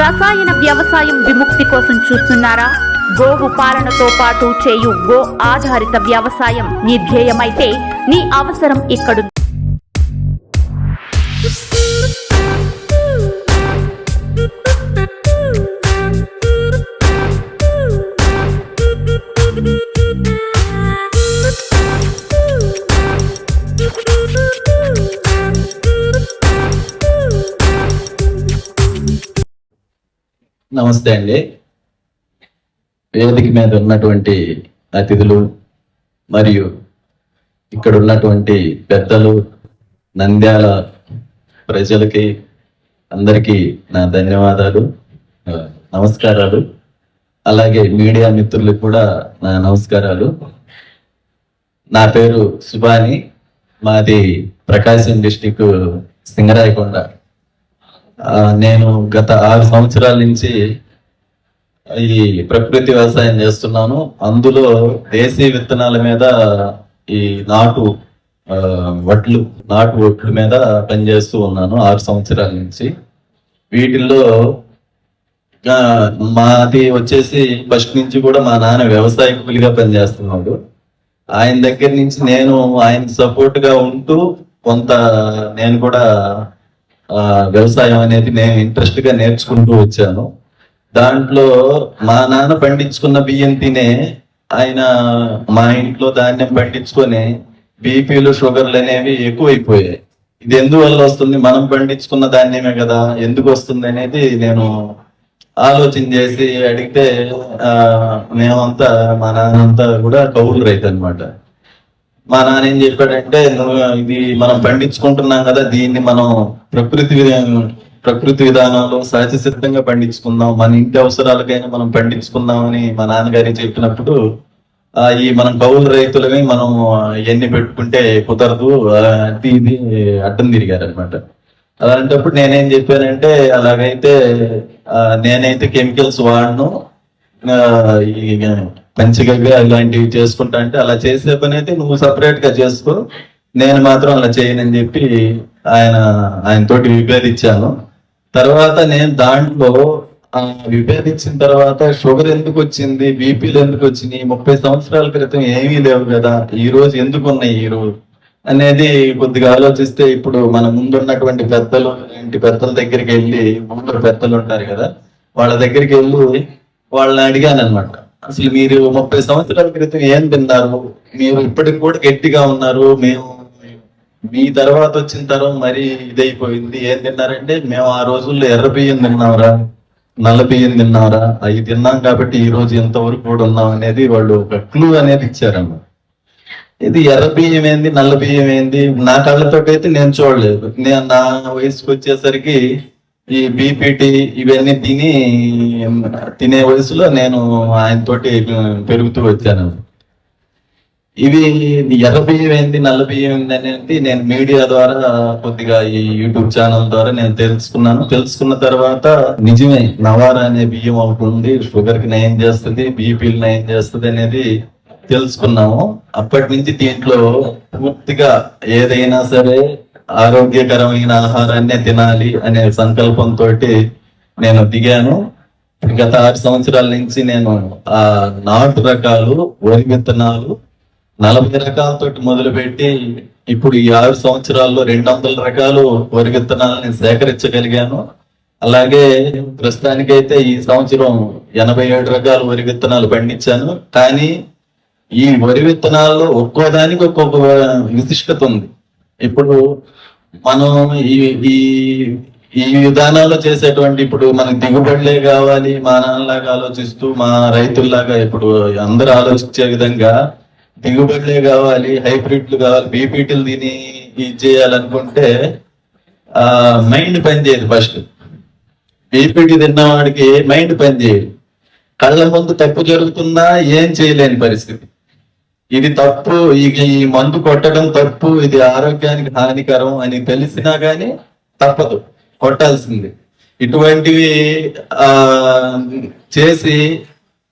రసాయన వ్యవసాయం విముక్తి కోసం చూస్తున్నారా? గోవు పాలనతో పాటు చేయు గో ఆధారిత వ్యవసాయం నీ ధ్యేయమైతే నీ అవసరం ఇక్కడ నమస్తే అండి. వేదిక మీద ఉన్నటువంటి అతిథులు మరియు ఇక్కడ ఉన్నటువంటి పెద్దలు నంద్యాల ప్రజలకి అందరికీ నా ధన్యవాదాలు నమస్కారాలు. అలాగే మీడియా మిత్రులకు కూడా నా నమస్కారాలు. నా పేరు సుభాని మాది ప్రకాశం డిస్టిక్ సింగరాయకొండ. నేను గత ఆరు సంవత్సరాల నుంచి ఈ ప్రకృతి వ్యవసాయం చేస్తున్నాను. అందులో దేశీ విత్తనాల మీద ఈ నాటు వడ్లు నాటు వడ్ల మీద పనిచేస్తూ ఉన్నాను ఆరు సంవత్సరాల నుంచి. వీటిల్లో మాది వచ్చేసి ఫస్ట్ నుంచి కూడా మా నాన్న వ్యవసాయకులుగా పనిచేస్తున్నాడు. ఆయన దగ్గర నుంచి నేను ఆయన సపోర్ట్గా ఉంటూ కొంత నేను కూడా వ్యవసాయం అనేది నేను ఇంట్రెస్ట్గా నేర్చుకుంటూ వచ్చాను. దాంట్లో మా నాన్న పండించుకున్న బియ్యం తినే ఆయన మా ఇంట్లో ధాన్యం పండించుకొని బీపీలు షుగర్లు అనేవి ఎక్కువైపోయాయి. ఇది ఎందువల్ల వస్తుంది? మనం పండించుకున్న ధాన్యమే కదా ఎందుకు వస్తుంది అనేది నేను ఆలోచన చేసి అడిగితే ఆ మేమంతా మా నాన్నంతా కూడా కౌలు రైతు అన్నమాట మా నాన్న ఏం చెప్పాడంటే నువ్వు ఇది మనం పండించుకుంటున్నాం కదా దీన్ని మనం ప్రకృతి విధానం ప్రకృతి విధానంలో సహజ సిద్ధంగా పండించుకుందాం. మన ఇంటి అవసరాలకైనా మనం పండించుకుందాం అని మా నాన్నగారి చెప్పినప్పుడు ఆ, ఈ మనం కౌలు రైతులమే మనం ఎన్ని పెట్టుకుంటే కుదరదు అది ఇది అడ్డం తిరిగారనమాట అలాంటప్పుడు నేనేం చెప్పానంటే అలాగైతే నేనైతే కెమికల్స్ వాడను ఈ మంచిగా అలాంటివి చేసుకుంటా అంటే అలా చేసే పని అయితే నువ్వు సపరేట్గా చేసుకో. నేను మాత్రం అలా చేయనని చెప్పి ఆయన ఆయన తోటి విభేదించాను. తర్వాత నేను దాంట్లో ఆ విభేదించిన తర్వాత షుగర్ ఎందుకు వచ్చింది బీపీలు ఎందుకు వచ్చినాయి ముప్పై సంవత్సరాల క్రితం ఏమీ లేవు కదా ఈ రోజు ఎందుకు ఉన్నాయి ఈ రోజు అనేది కొద్దిగా ఆలోచిస్తే ఇప్పుడు మన ముందున్నటువంటి పెద్దలు ఇంటి పెద్దల దగ్గరికి వెళ్ళి ఊళ్ళో పెద్దలు ఉంటారు కదా వాళ్ళ దగ్గరికి వెళ్ళి వాళ్ళని అడిగాను అనమాట అసలు మీరు ముప్పై సంవత్సరాల క్రితం ఏం తిన్నారు? మీరు ఇప్పటికి కూడా గట్టిగా ఉన్నారు. మేము మీ తర్వాత వచ్చిన తరం మరి ఇదైపోయింది. ఏం తిన్నారంటే మేము ఆ రోజుల్లో ఎర్ర బియ్యం తిన్నాంరా నల్ల బియ్యం తిన్నారా. అవి తిన్నాం కాబట్టి ఈ రోజు ఎంతవరకు కూడా ఉన్నాం అనేది వాళ్ళు ఒక క్లూ అనేది ఇచ్చారన్నమాట ఇది ఎర్ర బియ్యం ఏంది నల్ల బియ్యం ఏంది? నా కళ్ళతో అయితే నేను చూడలేదు. నేను నా వయసుకు వచ్చేసరికి ఈ బీపీటీ ఇవన్నీ తిని తినే వయసులో నేను ఆయన తోటి పెరుగుతూ వచ్చాను. ఇవి ఎర్ర బియ్యం ఏంది నల్ల బియ్యం ఏంది అనేది నేను మీడియా ద్వారా కొద్దిగా ఈ యూట్యూబ్ ఛానల్ ద్వారా నేను తెలుసుకున్నాను. తెలుసుకున్న తర్వాత నిజమే నవారా అనే బియ్యం ఒకటి షుగర్కి నయం చేస్తుంది బీపీలు నయం చేస్తుంది అనేది తెలుసుకున్నాము. అప్పటి నుంచి దీంట్లో పూర్తిగా ఏదైనా సరే ఆరోగ్యకరమైన ఆహారాన్నే తినాలి అనే సంకల్పంతో నేను దిగాను. గత ఆరు సంవత్సరాల నుంచి నేను ఆ నాటు రకాలు వరి విత్తనాలు నలభై రకాలతో మొదలుపెట్టి ఇప్పుడు ఈ ఆరు సంవత్సరాల్లో రెండు వందల రకాలు వరి విత్తనాలని సేకరించగలిగాను. అలాగే ప్రస్తుతానికైతే ఈ సంవత్సరం ఎనభై ఏడు రకాల వరి విత్తనాలు పండించాను. కానీ ఈ వరి విత్తనాల్లో ఒక్కో దానికి ఒక్కొక్క విశిష్టత ఉంది. ఇప్పుడు మనం ఈ ఈ ఈ విధానాల్లో చేసేటువంటి ఇప్పుడు మనకి దిగుబడులే కావాలి మా నాన్నలాగా ఆలోచిస్తూ మా రైతుల్లాగా ఇప్పుడు అందరూ ఆలోచించే విధంగా దిగుబడులే కావాలి హైబ్రిడ్లు కావాలి బీపీటీలు తిని ఇది చేయాలనుకుంటే ఆ మైండ్ పనిచేయదు ఫస్ట్. బీపీటీ తిన్నవాడికి మైండ్ పనిచేయదు. కళ్ళ ముందు తప్పు జరుగుతున్నా ఏం చేయలేని పరిస్థితి. ఇది తప్పు ఇది ఈ మందు కొట్టడం తప్పు ఇది ఆరోగ్యానికి హానికరం అని తెలిసినా గానీ తప్పదు కొట్టాల్సింది. ఇటువంటివి ఆ చేసి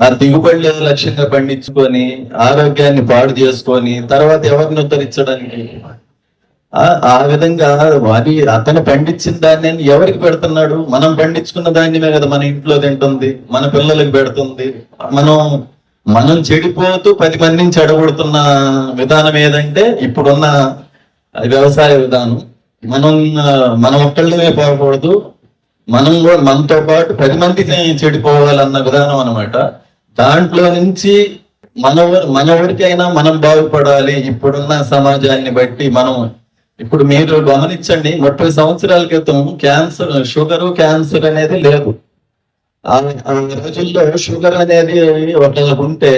ఆ దిగుబడి లక్ష్యంగా పండించుకొని ఆరోగ్యాన్ని పాడు చేసుకొని తర్వాత ఎవరిని ఉత్తరించడానికి ఆ- ఆ విధంగా వారి అతను పండించిన దాన్ని ఎవరికి పెడుతున్నాడు? మనం పండించుకున్న ధాన్యమే కదా మన ఇంట్లో తింటుంది మన పిల్లలకు పెడుతుంది మనం మనం చెడిపోతూ పది మందిని చెడగొడుతున్న విధానం ఏదంటే ఇప్పుడున్న వ్యవసాయ విధానం. మనం మన మనం ఒక్కళ్ళమే పోకూడదు. మనం కూడా మనతో పాటు పది మందిని చెడిపోవాలన్న విధానం అన్నమాట. దాంట్లో నుంచి మన మన ఎవరికైనా మనం బాగుపడాలి. ఇప్పుడున్న సమాజాన్ని బట్టి మనం ఇప్పుడు మీరు గమనించండి ముప్పై సంవత్సరాల క్రితం క్యాన్సర్ షుగర్ క్యాన్సర్ అనేది లేదు. ఆ రోజుల్లో షుగర్ అనేది ఒకళ్ళకు ఉంటే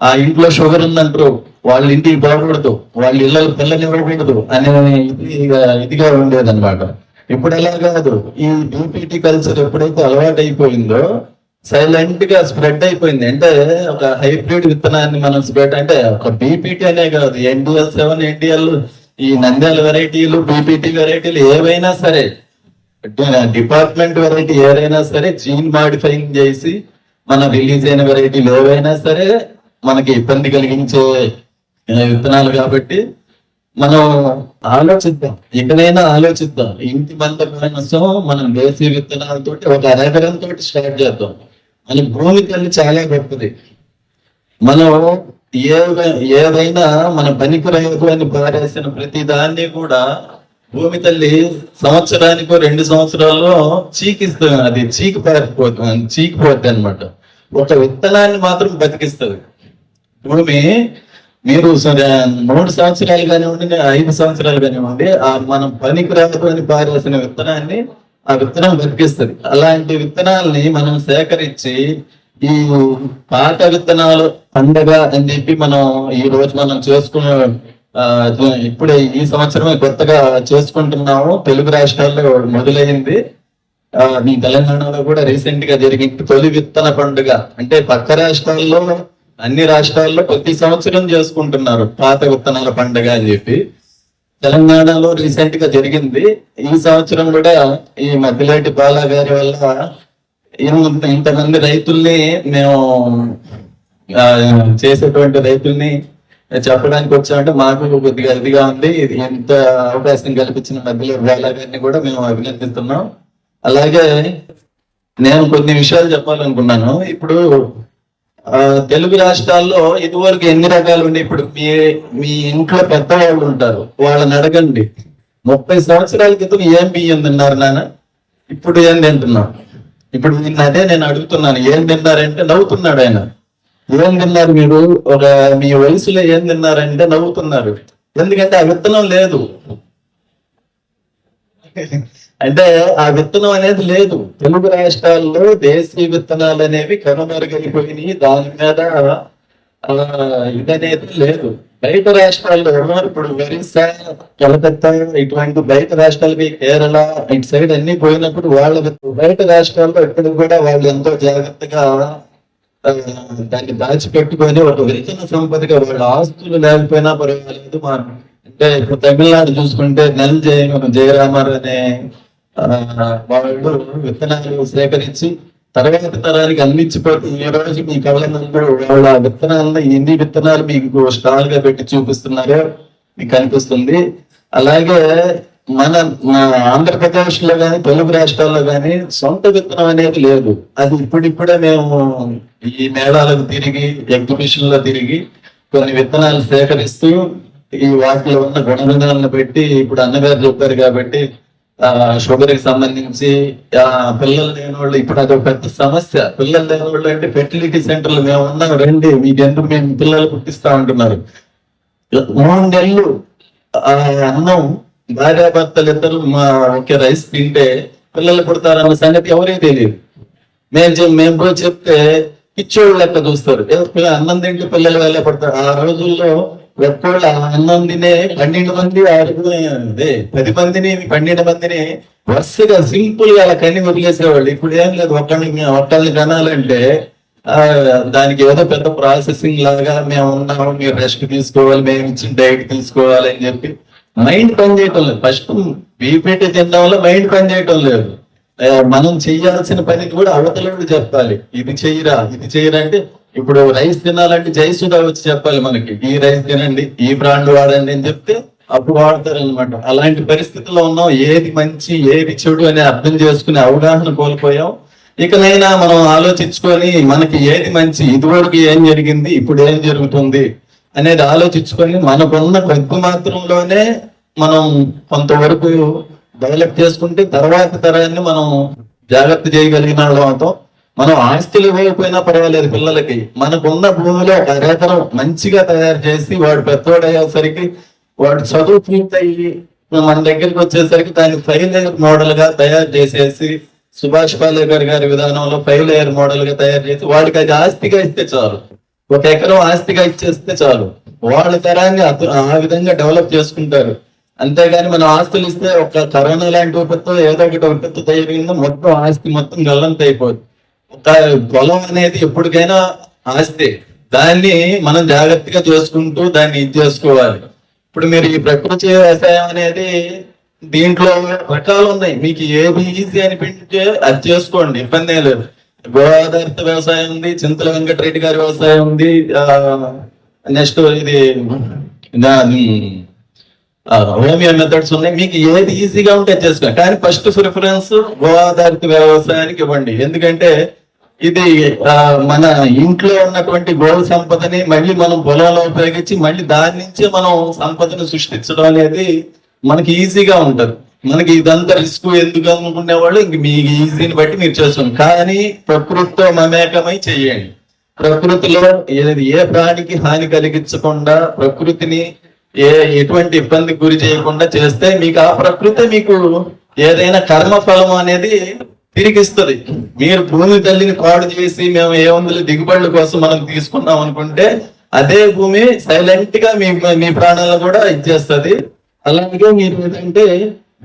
ఆ ఇంట్లో షుగర్ ఉందంటారు. వాళ్ళ ఇంటికి పోకూడదు వాళ్ళ ఇళ్ళ పిల్లని ఇవ్వకూడదు అనే ఇదిగా ఉండేది అనమాట ఇప్పుడు ఎలా కాదు. ఈ బీపీటీ కల్చర్ ఎప్పుడైతే అలవాటు అయిపోయిందో సైలెంట్గా స్ప్రెడ్ అయిపోయింది. అంటే ఒక హైబ్రిడ్ విత్తనాన్ని మనం స్ప్రెడ్ అంటే ఒక బీపీటీ అనే కాదు. ఎన్డిఎల్ సెవెన్ ఎన్డిఎల్ ఈ నంద్యాల వెరైటీలు బీపీటీ వెరైటీలు ఏవైనా సరే డిపార్ట్మెంట్ వెరైటీ ఏదైనా సరే జీన్ మాడిఫైయింగ్ చేసి మన రిలీజ్ అయిన వెరైటీలు ఏవైనా సరే మనకి ఇబ్బంది కలిగించే విత్తనాలు కాబట్టి మనం ఆలోచిద్దాం. ఎక్కడైనా ఆలోచిద్దాం. ఇంటి బంద కోసం మనం దేశీయ విత్తనాలతోటి ఒక అరెకరంతో స్టార్ట్ చేద్దాం. మన భూమి తల్లి చాలా గొప్పది. మనం ఏ ఏదైనా మన పనికిరాదు అని పారేసిన ప్రతి దాన్ని కూడా భూమి తల్లి సంవత్సరానికో రెండు సంవత్సరాల్లో చీకిస్తుంది. అది చీకి పారిపోతుంది చీకిపోద్ది అనమాట ఒక విత్తనాన్ని మాత్రం బతికిస్తుంది. భూమి మీరు మూడు సంవత్సరాలు కానివ్వండి ఐదు సంవత్సరాలు కానివ్వండి ఆ మనం పనికి అని పారేసిన విత్తనాన్ని ఆ విత్తనం బతికిస్తుంది. అలాంటి విత్తనాల్ని మనం సేకరించి ఈ పాత విత్తనాలు పండగ అని చెప్పి మనం ఈ రోజు మనం చేసుకునే ఇప్పుడే ఈ సంవత్సరమే కొత్తగా చేసుకుంటున్నాము. తెలుగు రాష్ట్రాల్లో మొదలైంది. ఆ, మీ తెలంగాణలో కూడా రీసెంట్గా జరిగింది తొలి విత్తన పండుగ. అంటే పక్క రాష్ట్రాల్లో అన్ని రాష్ట్రాల్లో ప్రతి సంవత్సరం చేసుకుంటున్నారు పాత విత్తనాల పండుగ అని చెప్పి. తెలంగాణలో రీసెంట్గా జరిగింది. ఈ సంవత్సరం కూడా ఈ మద్దిలేటి బాలా గారి వల్ల ఇంతమంది రైతుల్ని మేము చేసేటువంటి రైతుల్ని చెప్పడానికి వచ్చామంటే మాకు కొద్దిగా ఇదిగా ఉంది. ఇది ఎంత అవకాశం కల్పించిన మధ్యలో బాలా గారిని కూడా మేము అభినందిస్తున్నాం. అలాగే నేను కొన్ని విషయాలు చెప్పాలనుకున్నాను. ఇప్పుడు ఆ, తెలుగు రాష్ట్రాల్లో ఇదివరకు ఎన్ని రకాలు ఉండే ఇప్పుడు మీ మీ ఇంట్లో పెద్దవాళ్ళు ఉంటారు. వాళ్ళని అడగండి. ముప్పై సంవత్సరాల క్రితం ఏం బియ్యం తిన్నారు నాన్న? ఇప్పుడు ఏం తింటున్నాం ఇప్పుడు నిన్న అదే నేను అడుగుతున్నాను. ఏం తిన్నారంటే నవ్వుతున్నాడు ఆయన. ఏం తిన్నారు మీరు ఒక మీ వయసులో ఏం తిన్నారంటే నవ్వుతున్నారు. ఎందుకంటే ఆ విత్తనం లేదు. అంటే ఆ విత్తనం అనేది లేదు. తెలుగు రాష్ట్రాల్లో దేశీయ విత్తనాలు అనేవి కనుమరుగైపోయినాయి. దాని మీద ఆ, ఇదనేది లేదు. బయట రాష్ట్రాల్లో ఇప్పుడు ఒరిస్సా కలకత్తా ఇటువంటి బయట రాష్ట్రాలకి కేరళ ఇటు సైడ్ అన్ని పోయినప్పుడు వాళ్ళ బయట రాష్ట్రాల్లో ఇప్పుడు కూడా వాళ్ళు ఎంతో జాగ్రత్తగా దాన్ని దాచిపెట్టుకొని ఒక విత్తన సంపదగా వాళ్ళ ఆస్తులు లేకపోయినా పర్వాలేదు మా అంటే ఇప్పుడు తమిళనాడు చూసుకుంటే నెల జయ జయరామర్ అనే వాళ్ళు విత్తనాలు సేకరించి తర్వాత తరానికి అందించిపోతే ఈ రోజు మీ కవలందరూ వాళ్ళ విత్తనాలను ఎన్ని విత్తనాలు మీకు స్టాల్గా పెట్టి చూపిస్తున్నారో మీకు కనిపిస్తుంది. అలాగే మన ఆంధ్రప్రదేశ్లో కానీ తెలుగు రాష్ట్రాల్లో కానీ సొంత విత్తనం అనేది లేదు. అది ఇప్పుడిప్పుడే మేము ఈ మేళాలకు తిరిగి ఎగ్జిబిషన్లో తిరిగి కొన్ని విత్తనాలు సేకరిస్తూ ఈ వాటిలో ఉన్న గుణగుణాలను పెట్టి ఇప్పుడు అన్నగారు చెప్పారు కాబట్టి ఆ షుగర్కి సంబంధించి ఆ పిల్లలు లేని వాళ్ళు ఇప్పుడు అదొక పెద్ద సమస్య. పిల్లలు లేని వాళ్ళు అంటే ఫెర్టిలిటీ సెంటర్లు మేము ఉన్నాం రండి మీకెందుకు మేము పిల్లలు పుట్టిస్తా ఉంటున్నారు మూడు నెలలు ఆ అన్నం భార్యాభర్తలు ఇద్దరు మా ఇంకా రైస్ తింటే పిల్లలు పుడతారన్న సంగతి ఎవరికి తెలియదు. మేము మేము పోయి చెప్తే పిచ్చోళ్ళు లెక్క చూస్తారు. అన్నం తింటే పిల్లలు వెళ్ళే పడతారు. ఆ రోజుల్లో ఎప్పుడు ఆ అన్నం తినే పన్నెండు మంది అదే పది మందిని పన్నెండు మందిని వరుసగా సింపుల్గా అలా కన్ని వదిలేసేవాళ్ళు. ఇప్పుడు ఏం లేదు ఒకళ్ళని ఒకళ్ళని కనాలంటే ఆ దానికి ఏదో పెద్ద ప్రాసెసింగ్ లాగా మేము ఉన్నాము మీరు రెస్ట్ తీసుకోవాలి మేము ఇచ్చిన డైట్ తీసుకోవాలి అని చెప్పి మైండ్ పని చేయటం లేదు. ఫస్ట్ బీపీటీ తినడం వల్ల మైండ్ పని చేయటం లేదు. మనం చేయాల్సిన పని కూడా అవతలడు చెప్పాలి. ఇది చేయరా ఇది చేయరా అంటే ఇప్పుడు రైస్ తినాలంటే జయసుధా వచ్చి చెప్పాలి మనకి. ఈ రైస్ తినండి ఈ బ్రాండ్ వాడండి అని చెప్తే అప్పుడు వాడతారు అనమాట అలాంటి పరిస్థితుల్లో ఉన్నాం. ఏది మంచి ఏది చెడు అని అర్థం చేసుకునే అవగాహన కోల్పోయాం. ఇకనైనా మనం ఆలోచించుకొని మనకి ఏది మంచి ఇదివరకు ఏం జరిగింది ఇప్పుడు ఏం జరుగుతుంది అనేది ఆలోచించుకొని మనకున్న కొద్ది మాత్రంలోనే మనం కొంతవరకు డెవలప్ చేసుకుంటే తర్వాత తరాన్ని మనం జాగ్రత్త చేయగలిగిన అవుతాం మనం ఆస్తులు ఇవ్వకపోయినా పర్వాలేదు పిల్లలకి. మనకున్న భూమిలో ఒక మంచిగా తయారు చేసి వాడు పెద్దవాడు అయ్యేసరికి వాడు చదువు పూర్తయి మన దగ్గరికి వచ్చేసరికి దాన్ని ఫైవ్ మోడల్గా తయారు చేసేసి సుభాష్ పాలేకర్ గారి విధానంలో ఫైవ్ లేయర్ మోడల్గా తయారు చేసి వాడికి అది ఆస్తిగా ఇస్తే చాలు. ఒక ఎకరం ఆస్తిగా ఇచ్చేస్తే చాలు. వాళ్ళ తరాన్ని ఆ విధంగా డెవలప్ చేసుకుంటారు. అంతేగాని మనం ఆస్తులు ఇస్తే ఒక కరోనా లాంటి విపత్తు ఏదో ఒకటి విపత్తు తయారైందో మొత్తం ఆస్తి మొత్తం గల్లంత అయిపోద్ది ఒక పొలం అనేది ఎప్పటికైనా ఆస్తి. దాన్ని మనం జాగ్రత్తగా చేసుకుంటూ దాన్ని ఇది చేసుకోవాలి. ఇప్పుడు మీరు ఈ ప్రకృతి వ్యవసాయం అనేది దీంట్లో రకాలు ఉన్నాయి. మీకు ఏది ఈజీ అనిపించే అది చేసుకోండి. ఇబ్బంది లేదు. గోదావరిత వ్యవసాయం ఉంది చింతల వెంకటరెడ్డి గారి వ్యవసాయం ఉంది నెక్స్ట్ ఇది హోమియో మెథడ్స్ ఉన్నాయి. మీకు ఏది ఈజీగా ఉంటే చేసుకోండి కానీ ఫస్ట్ ప్రిఫరెన్స్ గో ఆధారిత వ్యవసాయానికి ఇవ్వండి. ఎందుకంటే ఇది ఆ, మన ఇంట్లో ఉన్నటువంటి గోవు సంపదని మళ్ళీ మనం పొలంలో ఉపయోగించి మళ్ళీ దాని నుంచే మనం సంపదను సృష్టించడం అనేది మనకి ఈజీగా ఉంటది. మనకి ఇదంతా రిస్క్ ఎందుకు అనుకునే వాళ్ళు ఇంక మీ ఈజీని బట్టి మీరు చేస్తాం కానీ ప్రకృతితో మమేకమై చేయండి. ప్రకృతిలో ఏది ఏ ప్రాణికి హాని కలిగించకుండా ప్రకృతిని ఏ ఎటువంటి ఇబ్బందికి గురి చేయకుండా చేస్తే మీకు ఆ ప్రకృతి మీకు ఏదైనా కర్మ ఫలం అనేది తిరిగిస్తుంది. మీరు భూమి తల్లిని పాడు చేసి మేము ఏ వందల దిగుబడుల కోసం మనం తీసుకున్నాం అనుకుంటే అదే భూమి సైలెంట్గా మీ మీ ప్రాణాలను కూడా ఇచ్చేస్తుంది. అలాగే మీరు ఏంటంటే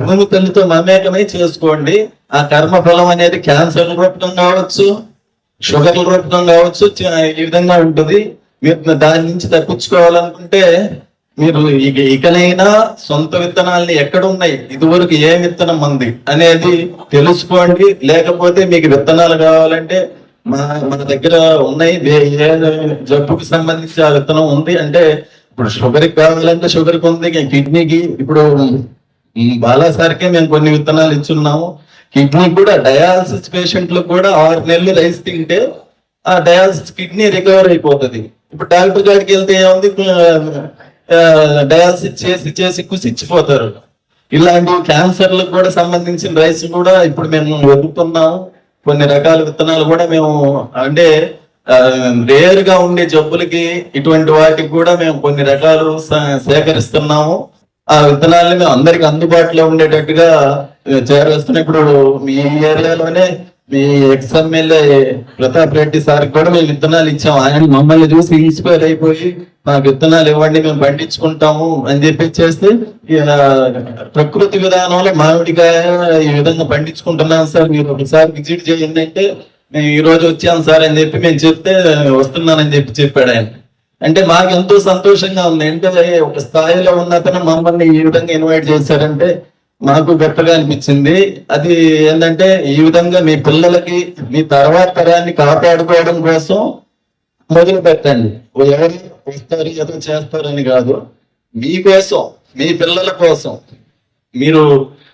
భూమి తల్లితో మమేకమై చేసుకోండి. ఆ కర్మ ఫలం అనేది క్యాన్సర్ రూపం కావచ్చు షుగర్ రూపం కావచ్చు ఈ విధంగా ఉంటుంది. మీరు దాని నుంచి తప్పించుకోవాలనుకుంటే మీరు ఇక ఇకనైనా సొంత విత్తనాలని ఎక్కడ ఉన్నాయి ఇదివరకు ఏ విత్తనం ఉంది అనేది తెలుసుకోండి. లేకపోతే మీకు విత్తనాలు కావాలంటే మా మన దగ్గర ఉన్నాయి. ఏ- జబ్బుకి సంబంధించి ఆ విత్తనం ఉంది అంటే ఇప్పుడు షుగర్ కావాలంటే షుగర్ ఉంది. కిడ్నీకి ఇప్పుడు బాలా బాలాసార్కే మేము కొన్ని విత్తనాలు ఇచ్చున్నాము. కిడ్నీ కూడా డయాలసిస్ పేషెంట్లు కూడా ఆరు నెలలు రైస్ తింటే ఆ డయాలసిస్ కిడ్నీ రికవర్ అయిపోతుంది. ఇప్పుడు డాక్టర్ గారికి వెళ్తే ఏముంది? డయాలసిస్ చేసి చేసి కుసిచ్చిపోతారు. ఇలాంటి క్యాన్సర్లకు కూడా సంబంధించిన రైస్ కూడా ఇప్పుడు మేము వెతుకుతున్నాము కొన్ని రకాల విత్తనాలు కూడా మేము అంటే రేర్గా ఉండే జబ్బులకి ఇటువంటి వాటికి కూడా మేము కొన్ని రకాలు సేకరిస్తున్నాము. ఆ విత్తనాలు మేము అందరికి అందుబాటులో ఉండేటట్టుగా చేరవేస్తున్నాం ఇప్పుడు మీ ఏరియాలోనే మీ ఎక్స్ ప్రతాప్ రెడ్డి సార్ కూడా మేము విత్తనాలు ఇచ్చాము ఆయన మమ్మల్ని చూసి ఇన్స్పైర్ అయిపోయి మాకు విత్తనాలు ఇవ్వండి మేము పండించుకుంటాము అని చెప్పి చేస్తే ప్రకృతి విధానంలో మామిడికాయ ఈ విధంగా పండించుకుంటున్నాం సార్. మీరు ఒకసారి విజిట్ చేయండి అంటే మేము ఈ రోజు వచ్చాం సార్ అని చెప్పి మేము చెప్తే వస్తున్నానని చెప్పి చెప్పాడు ఆయన. అంటే మాకు ఎంతో సంతోషంగా ఉంది. అంటే ఒక స్థాయిలో ఉన్న అతను మమ్మల్ని ఈ విధంగా ఇన్వైట్ చేశారంటే మాకు గొప్పగా అనిపించింది. అది ఏంటంటే ఈ విధంగా మీ పిల్లలకి మీ తర్వాత తరాన్ని కాపాడుకోవడం కోసం మొదలు పెట్టండి. ఎవరు వస్తారు ఏదో చేస్తారని కాదు. మీకోసం మీ పిల్లల కోసం మీరు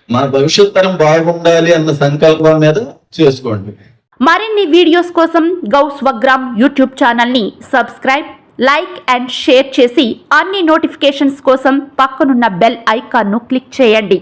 మా భవిష్యత్ తరం బాగుండాలి అన్న సంకల్పం మీద చేసుకోండి. మరిన్ని వీడియోస్ కోసం గౌ స్వగ్రామ్ యూట్యూబ్ ఛానల్ని సబ్స్క్రైబ్ లైక్ అండ్ షేర్ చేసి అన్ని నోటిఫికేషన్స్ కోసం పక్కనున్న బెల్ ఐకాన్ను క్లిక్ చేయండి.